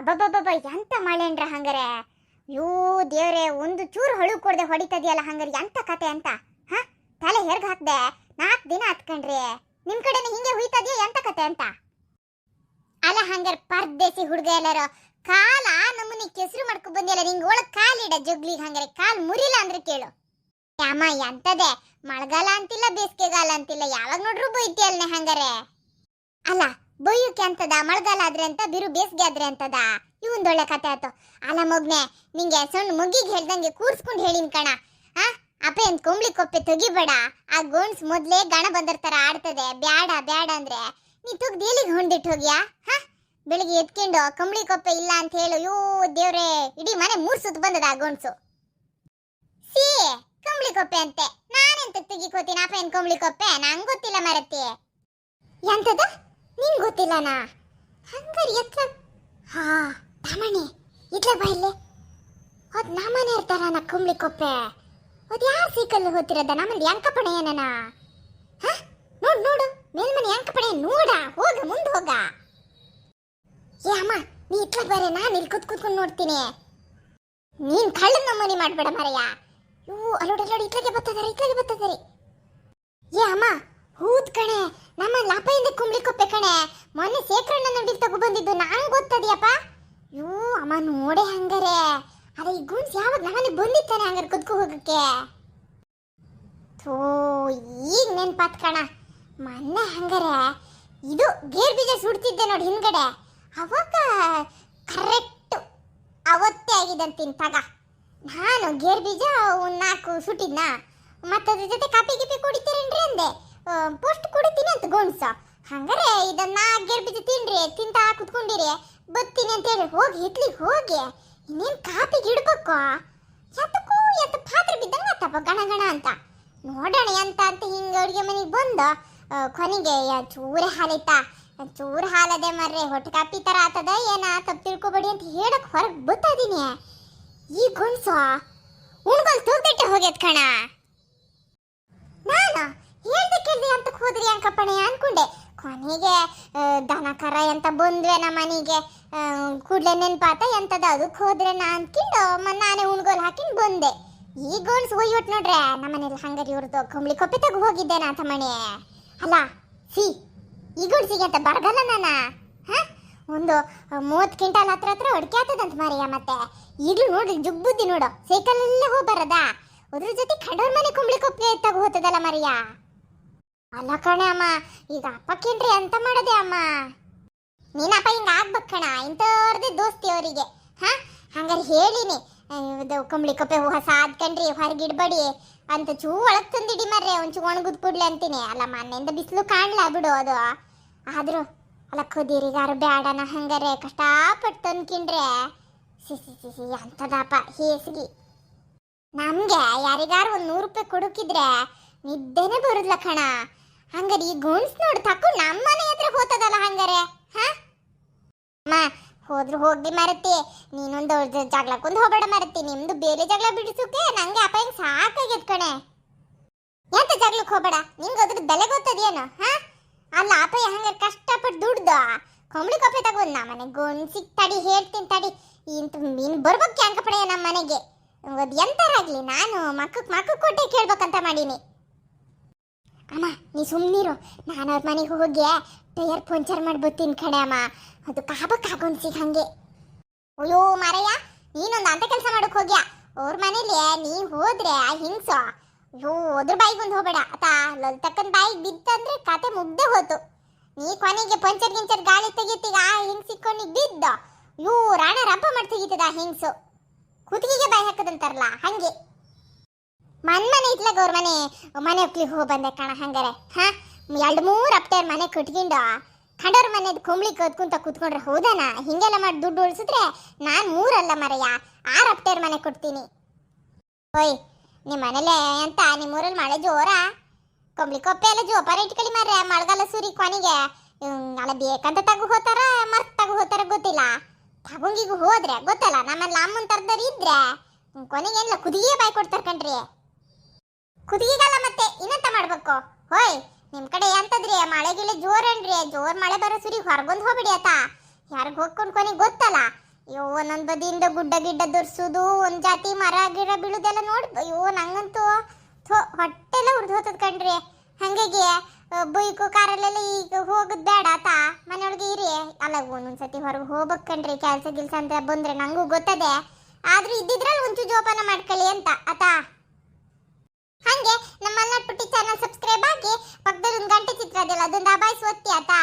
ಅಬ್ಬಬ್ಬಬ್ಬ, ಎಂತ ಮಳೆನ್ರ ಹಂಗಾರೆ? ಯೋ ದೇವ್ರೆ, ಒಂದು ಚೂರು ಹೊಳು ಕೊಡದೆ ಹೊಡಿತದಿಯಲ್ಲ ಹಂಗಾರೆ, ಎಂತ ಕತೆ ಅಂತ? ಹ? ತಲೆ ಹೆರ್ಗ್ ಹಾಕ್ದೆ? ನಾಲ್ಕು ದಿನ ಹತ್ಕಂಡ್ರಿ ನಿಮ್ ಕಡೆನೇ ಹಿಂಗೆ ಹುಯ್ತದ್ಯಾ, ಎಂತ ಕತೆ ಅಂತ? ಅಲ್ಲ ಹಂಗಾರೆ, ಪರ್ದೇಸಿ ಹುಡುಗ ಎಲ್ಲರೂ, ಕಾಲ ನಮ್ಮನಿ ಕೆಸರು ಮಾಡ್ಕೊ ಬಂದಿಲ್ಲ ನಿಂಗೆ ಒಳಗ್ ಕಾಲಿಡ ಜಗ್ಲಿಗೆ ಹಂಗಾರೆ, ಕಾಲ್ ಮುರಿಲ್ಲ ಅಂದ್ರೆ ಕೇಳು. ಯಾಮ ಎಂತದೆ? ಮಳೆಗಾಲ ಅಂತಿಲ್ಲ, ಬೇಸಿಗೆಗಾಲ ಅಂತಿಲ್ಲ, ಯಾವಾಗ ನೋಡ್ರು ಬೈತಿಯಲ್ನೆ ಹಂಗಾರೆ. ಅಲ್ಲ ಬೈಯಕ್ಕೆ ಅಂತದ, ಮಳೆಗಾಲ ಆದ್ರೆ ಅಂತ, ಬಿರು ಬೇಸಿಗೆ ಆದ್ರೆ ಅಂತದ? ಇವಂದೊಳ್ಳೆ ಕತೆ ಆಯ್ತು. ಅಲ್ಲ ಮಗ್ನೆ, ನಿಂಗೆ ಸಣ್ಣ ಮುಗ್ಗಿ ಹೇಳ್ದಂಗೆ ಕೂರ್ಸ್ಕೊಂಡು ಹೇಳಿನ್ ಕಣ. ಆ? ಅಪ್ಪ ಕುಂಬ್ಳಿ ಕೊಂಬ್ಳಿ ಕೊಪ್ಪೆ ತೆಗಿಬೇಡ. ಆ ಗೋಣ್ಸ್ ಮೊದ್ಲೇ ಗಣ ಬಂದಿರ್ತಾರ ಆಡ್ತದೆ. ಬ್ಯಾಡ ಬ್ಯಾಡ ಅಂದ್ರೆ. ನೀ ತುಗ್ ಎಲ್ಲಿಗೆ ಹೊಂದಿಟ್ಟು ಹೋಗ್ಯಾ? ಹ? ಬೆಳಿಗ್ಗೆ ಎತ್ಕೊಂಡು ಕಂಬಳಿ ಕೊಪ್ಪೆ ಇಲ್ಲ ಅಂತ ಹೇಳು. ಯೋ ದೇವ್ರೆ, ಇಡೀ ಮನೆ ಮೂರ್ ಸುತ್ತ ಬಂದದ ಆ ಗೋಣ್ಸು. ಸಿ, ಕಂಬಳಿ ಕೊಪ್ಪೆ ಅಂತೆ. ನಾನೆಂತ ತೆಗಿಕೋತೀನಿ ಅಪ್ಪ ಏನ್ ಕಂಬಳಿ ಕೊಪ್ಪೆ? ನಂಗೆ ಗೊತ್ತಿಲ್ಲ ಮರತಿ ಎಂತದ? ನಿಂಗ್ ಗೊತ್ತಿಲ್ಲನಾ? ಹಂಗಾರಿ ಎತ್ತ. ಹಾ ತಮಣಿ ಇದ್ಲ ಬಾ ಇಲ್ಲಿ. ಅದ್ ನಮ್ಮನೆ ಇರ್ತಾರ ನಾ ಕುಂಬ್ಳಿ ಕೊಪ್ಪೆ. ಅದ್ ಯಾರ ಸೈಕಲ್ ಹೋತಿರದ ನಮ್ಮಲ್ಲಿ ಅಂಕಪಣೆ ಏನನ? ಹಾ? ನೋಡು ನೋಡು. ಮೇಲ್ಮನೆ ಅಂಕಪಣೆ ನೋಡ, ಹೋಗ, ಮುಂದೆ ಹೋಗ. ಏ, ಅಮ್ಮ, ನೀ ಇಟ್ಲ ಬಾರೆ ನಾನು ಇಲ್ಲಿ ಕೂತ್ ಕೂತ್ಕೊಂಡು ನೋಡ್ತೀನಿ. ನೀನ್ ಕಳ್ಳ ನಮ್ಮನೆ ಮಾಡ್ಬೇಡ ಮರಯ್ಯ. ಇವು ಅಲ್ಲೋಡಿ ಅಲ್ಲೋಡಿ ಇಟ್ಲಗೆ ಬರ್ತದಾರೆ ಇಟ್ಲಗೆ ಬರ್ತದಾರೆ ಏ, ಅಮ್ಮ, ಹೂತ್ ಕಣೆ. ನಮ್ಮ ಲಾಪಯಿಂದ ಕುಂಬ್ಳಿ ಕೊಪ್ಪೆ ಕಣೆ. ಮೊನ್ನೆ ಸೇಕರಣ್ಣ ನೋಡಿ ತಗೊಬಂದಿದ್ದು ಬಂದಿದ್ದು ನಂಗೆ ಗೊತ್ತದಿಯಪ್ಪ? ಯೂ, ಅಮ್ಮ ನೋಡೆ ಹಂಗಾರೆ. ಅದೇ ಈ ಗುಣ್ಸ್ ಯಾವಾಗ ನಮ್ಮನೆ ಬಂದಿತ್ತಾನೆ ಹಂಗಾರೆ ಕುದ್ಕೊ ಹೋಗಕ್ಕೆ? ಥೋ, ಈಗ ನೆನ್ಪಾತ್ ಕಣ. ಮೊನ್ನೆ ಹಂಗಾರೆ. ಇದು ಗೇರ್ ಬೀಜ ಸುಡ್ತಿದ್ದೆ ನೋಡಿ ಹಿಂದ್ಗಡೆ. ಅವಾಗ ಕರೆಕ್ಟ್ ಅವತ್ತೇ ಆಗಿದಂತೀನಿ ತಗ. ನಾನು ಗೇರ್ ಬೀಜ ಒಂದು ನಾಲ್ಕು ಸುಟ್ಟಿದ್ನ? ಮತ್ತದ್ರ ಜೊತೆ ಕಾಪಿ ಗಿಪಿ ಕುಡಿತೀರೇನ್ರಿ ಅಂದೆ ಪೋಸ್ಟ್ ಕುಡಿತೀನಿ ಅಂತ ಗೋಣ್ಸ ಹಂಗಾರೆ ಇದನ್ನ ಗೇರ್ ಬೀಜ ತಿನ್ರಿ ತಿಂತಾ ಕುತ್ಕೊಂಡಿರಿ ಬತ್ತೀನಿ ಅಂತ ಹೇಳಿ ಹೋಗಿ ಹಿತ್ಲಿಗೆ ಹೋಗಿ. ಇನ್ನೇನ್ ಕಾಪಿಗೆ ಇಡ್ಬೇಕು? ಎತ್ತಕ್ಕೂ ಎತ್ತ ಪಾತ್ರೆ ಬಿದ್ದಂಗ ಆತಪ್ಪ ಗಣ ಗಣ ಅಂತ. ನೋಡೋಣ ಎಂತ ಅಂತ ಹಿಂಗ ಅಡುಗೆ ಮನೆಗೆ ಬಂದು ಕೊನೆಗೆ ಚೂರೆ ಹಾಲಿತ್ತ? ಚೂರು ಹಾಲದೆ ಮರ್ರೆ, ಹೊಟ್ಟೆ ಕಾಪಿ ತರ ಆತದ, ಏನ ತಪ್ಪು ತಿಳ್ಕೊಬೇಡಿ ಅಂತ ಹೇಳಕ್ ಹೊರಗೆ ಬತ್ತದೀನಿ ಈ ಗುಣ್ಸು ಉಣ್ಗೋಲ್ ತೂಗ್ದಿಟ್ಟೆ ಹೋಗ್ಯದ ಕಣ. ನಾನು ಹೇಳ್ದೆ ಕೇಳ್ದೆ ಅಂತ ಹೋದ್ರಿ ಅಂಕಪ್ಪಣೆ ಅನ್ಕೊಂಡೆ. ಕೊನೆಗೆ ದನ ಕರ ಅಂತ ಬಂದ್ವೆ ನಮ್ಮ ಮನೆಗೆ. ಕೂಡ್ಲೆ ನೆನ್ಪಾತ, ಎಂತದ ಅದಕ್ಕೆ ಹೋದ್ರೆ ನಾ ಅನ್ಕೊಂಡು ನಾನೇ ಉಣ್ಗೋಲ್ ಹಾಕಿಂದು ಬಂದೆ. ಈ ಗೋಣ್ಸ್ ಒಯ್ಯೊಟ್ ನೋಡ್ರೆ, ನಮ್ಮನೇಲಿ ಹಂಗಾರಿ ಇವ್ರದ್ದು ಕಂಬಳಿ ಕೊಪ್ಪೆ ತಗೋ ಹೋಗಿದ್ದೆ ನಾ ತಮ್ಮಣಿ. ಅಲ್ಲ, ಸಿ, ಈ ಗುಣ್ಸಿಗೆ ಅಂತ ಬರಗಲ್ಲ ನಾನ? ಹ? ಒಂದು ಮೂವತ್ತು ಕ್ವಿಂಟಾಲ್ ಹತ್ರ ಹತ್ರ ಹೊಡ್ಕೆ ಆಗ್ತದಂತ ಮಾರಿಯ ಮತ್ತೆ. ಈಗಲೂ ನೋಡ್ರಿ ಜುಗ್ ಬುದ್ಧಿ ನೋಡು. ಸೈಕಲಲ್ಲೇ ಹೋಗಿ ಬರದ ಅದ್ರ ಜೊತೆ ಕಂಡೋರ್ ಮನೆ ಕುಂಬಳಿ ಕೊಪ್ಪೆ ತಗೋ ಹೋಗ್ತದಲ್ಲ ಮರಿಯ? ಅಲ್ಲ ಕಣೆ ಅಮ್ಮ, ಈಗ ಅಪ್ಪಕ್ಕೇನ್ರಿ ಅಂತ ಮಾಡದೆ ಅಮ್ಮ? ನೀನಪ್ಪ ಹಿಂಗ ಆಗ್ಬೇಕಣ ಇಂಥವ್ರದ್ದು ಇಂಥವ್ರದೇ ದೋಸ್ತಿ ಅವರಿಗೆ. ಹಾ? ಹಂಗಾರೆ ಹೇಳಿನಿ. ಕಂಬಳಿ ಕೊಪ್ಪೆ ಹೊಸ ಆದ್ಕಂಡ್ರಿ ಹೊರಗಿಡ್ಬೇಡಿ ಅಂತ ಚೂ ಒಳಗ್ ತಂದಿಡಿ ಮರ್ರೆ. ಒಂಚೂ ಒಣಗುದ್ ಕೊಡ್ಲಿ ಅಂತೀನಿ. ಅಲ್ಲ, ಮನೆಯಿಂದ ಬಿಸಿಲು ಕಾಣ್ಲ ಬಿಡು ಅದು. ಆದರೂ, ಅಲ್ಲ, ಕುದೀರಿಗಾರು ಬ್ಯಾಡನ ಹಂಗಾರೆ. ಕಷ್ಟಪಟ್ಟು ತಂದ್ಕಿಂಡ್ರೆ. CC CC ಅಂತದಪ್ಪ ಹೇಸಿಗೆ. ನಮ್ಗೆ ಯಾರಿಗಾರು ಒಂದ್ ನೂರು ರೂಪಾಯಿ ಕೊಡುಕಿದ್ರೆ ನಿದ್ದೆನೆ ಬರುದ್ಲ ಕಣ. ಹಂಗಾರೆ ಈ ಗುಣ್ಸ್ ನೋಡಿ ತಕ್ಕೊಂಡು ನಮ್ಮ ಮನೆ ಹತ್ರ ಹೋತದಲ್ಲ ಹಂಗಾರೆ. ಹಾ? ಅಮ್ಮ ಹೋದ್ರು ಹೋಗ್ಲಿ ಮರತಿ ನೀನೊಂದು ಜಗಳಕ್ಕೊಂದು ಹೋಗ್ಬೇಡ ಮರತಿ ನಿಮ್ದು ಬೇರೆ ಜಗಳ ಬಿಡಿಸೋಕೆ ನಂಗೆ ಅಪ್ಪ ಹಿಂಗ್ ಸಾಕಾಗ್ಯದ ಕಣೆ. ಎಂತ ಜಗಳಕ್ಕೆ ಹೋಗ್ಬೇಡ? ನಿಂಗೆ ಅದ್ರ ಬೆಲೆ ಗೊತ್ತದೇನು, ಹಾ? ಅಲ್ಲ, ಅಪ್ಪ ಹಂಗಾರೆ ಕಷ್ಟಪಟ್ಟು ದುಡ್ದು? ಕಂಬಳಿ ಕಪ್ಪೆ ತಗೊಂಡ್ ನಾ ಮನೆಗೆ ಗೊಂದ್ಸಿಗ್ ತಡಿ, ಹೇಳ್ತೀನಿ ತಡಿ. ಇಂತ ನೀನ್ ಬರ್ಬೇಕು ಅಂಕಪಡೆ ನಮ್ಮ ಮನೆಗೆ. ಅದು ಎಂತರಾಗ್ಲಿ ನಾನು ಮಕ್ಕಕ್ಕೆ ಮಕ್ಕಕ್ಕೆ ಕೊಟ್ಟೆ ಕೇಳ್ಬೇಕಂತ ಮಾಡೀನಿ. ಅಮ್ಮ, ನೀ ಸುಮ್ಮನಿರು ನಾನು ಅವ್ರ ಮನೆಗೆ ಹೋಗಿ ಟೈರ್ ಪಂಚರ್ ಮಾಡಿ ಬರ್ತೀನಿ ಕಣೆ ಅಮ್ಮ. ಅದು ಕಾಬಕ್ ಆಗೊಂದ್ಸಿಗ್ ಹಂಗೆ ಅಯ್ಯೋ ಮಾರಯ್ಯ, ನೀನೊಂದು ಅಂತ ಕೆಲಸ ಮಾಡೋಕೆ ಹೋಗ್ಯಾ? ಅವ್ರ ಮನೇಲಿ ನೀ ಹೋದ್ರೆ ಆ ಹಿಂಗ್ಸು? ಅಯ್ಯೋ, ಅದ್ರ ಬಾಯಿಗೆ ಒಂದು ಹೋಗಬೇಡ. ಆತಾ ಲಲಿತಕ್ಕನ್ ಬಾಯಿಗೆ ಬಿತ್ತಂದ್ರೆ ಕತೆ ಮುಗ್ದೆ ಹೋತು. ನೀ ಕೊನೆಗೆ ಪಂಚರ್ ಗಿಂಚರ್ ಗಾಳಿ ತೆಗಿತೀಗ ಆ ಹಿಂಗ್ ಸಿಕ್ಕೊಂಡು ಬಿದ್ದ? ಅಯ್ಯೋ, ರಾಣ ರಂಪ ಮಾಡಿ ತೆಗಿತದ ಆ ಹಿಂಗ್ಸು. ಕುತ್ತಿಗೆಗೆ ಬಾಯಿ ಹಾಕದಂತಾರಲ್ಲ ಹಂಗೆ. ಮನ್ ಮನೆ ಇತ್ಲಾಗ ಅವ್ರ ಮನೆ. ಮನೆ ಒಕ್ಲಿಗೆ ಹೋಗಿ ಬಂದೆ ಕಣ ಹಂಗಾರೆ. ಹಾ? ಎರಡು ಮೂರು ಅಪ್ಟೇರ್ ಮನೆ ಕಟ್ಕೊಂಡು ಕಂಡವ್ರ ಮನೆದು ಕುಂಬ್ಳಿ ಕದ್ಕೊಂತ ಕೂತ್ಕೊಂಡ್ರೆ ಹೌದಾನ? ಹಿಂಗೆಲ್ಲ ಮಾಡಿ ದುಡ್ಡು ಉಳಿಸಿದ್ರೆ ನಾನು ಮೂರಲ್ಲ ಮರಯ್ಯ ಆರು ಅಪ್ಟೇರ್ ಮನೆ ಕೊಡ್ತೀನಿ. ಓಯ್ ನಿಮ್ಮ ಮನೇಲೆ ಅಂತ ನಿಮ್ಮ ಊರಲ್ಲಿ ಮಳೆ ಜೋರ? ಕೊಂಬ್ಳಿ ಕೊಪ್ಪೆ ಎಲ್ಲ ಜೋಪಾರ ಇಟ್ಕೊಳ್ಳಿ ಮಾರ್ರೆ. ಮಳೆಗಾಲ ಸುರಿ ಕೊನೆಗೆ ಅಲ್ಲ ಬೇಕಂತ ತಗೋ ಹೋತಾರ, ಮರ್ತ್ ತಗೋ ಹೋತಾರ ಗೊತ್ತಿಲ್ಲ. ತಗೊಂಗಿಗೂ ಹೋದ್ರೆ ಗೊತ್ತಲ್ಲ, ನಮ್ಮಲ್ಲಿ ಅಮ್ಮನ ತರದವ್ರು ಇದ್ರೆ. ಕೊನೆಗೆ ಎಲ್ಲ ಕುದಿಗೆ ಬಾಯಿ ಕೊಡ್ತಾರ ಕಣ್ರಿ. ಕುದಿಗೆಗಲ್ಲ ಮತ್ತೆ, ಇನ್ನಂತ ಮಾಡ್ಬೇಕು? ಹೋಯ್, ನಿಮ್ ಕಡೆ ಎಂತದ್ರಿ? ಮಳೆ ಗಿಳೆ ಜೋರ್ ಮಳೆ ಬರೋ ಸುರಿ ಹೊರಗೊಂದು ಹೋಗ್ಬಿಡಿ ಆತ. ಯಾರಿಗ ಹೋಗ್ಕೊಂಡ್ ಕೊನೆಗೆ ಗೊತ್ತಲ್ಲ? ಅಯ್ಯೋ ಒಂದೊಂದ್ ಬದಿಯಿಂದ ಗುಡ್ಡ ಗಿಡ್ಡ ದುರ್ಸುದು, ಒಂದ್ ಜಾತಿ ಮರ, ಗಿಡ ಬೀಳುದೆಲ್ಲ ನೋಡಿ, ಅಯ್ಯೋ, ನಂಗಂತೂ ಥೋ, ಹೊಟ್ಟೆಲ್ಲ ಉರ್ದು ಹೋತದ ಕಣ್ರಿ. ಹಂಗಾಗಿ ಬೈಕು ಕಾರಲ್ಲೆಲ್ಲ ಈಗ ಹೋಗೋದ್ ಬೇಡ ಆತ. ಮನೆಯೊಳಗೆ ಇರಿ. ಅಲ್ಲ, ಒಂದೊಂದ್ಸತಿ ಹೊರಗೆ ಹೋಗ್ಬೇಕು ಕಣ್ರಿ. ಕೆಲಸ ಗಿಲ್ಸ ಅಂತ ಬಂದ್ರೆ ನಂಗೂ ಗೊತ್ತದೆ. ಆದ್ರೂ ಇದ್ದಿದ್ರಲ್ಲಿ ಒಂಚೂರು ಜೋಪಾನ ಮಾಡ್ಕೊಳ್ಳಿ ಅಂತ, ಆತ. ಸಬ್ಸ್ಕ್ರೈಬ್ ಆಗಿ ಪಕ್ಕದಲ್ಲಿ ಒಂದು ಗಂಟೆ ಚಿತ್ರ ಅದೆಲ್ಲ ಅದೊಂದು ದಬಾಯಿಸಿ ಒತ್ತಿ ಆತಾ?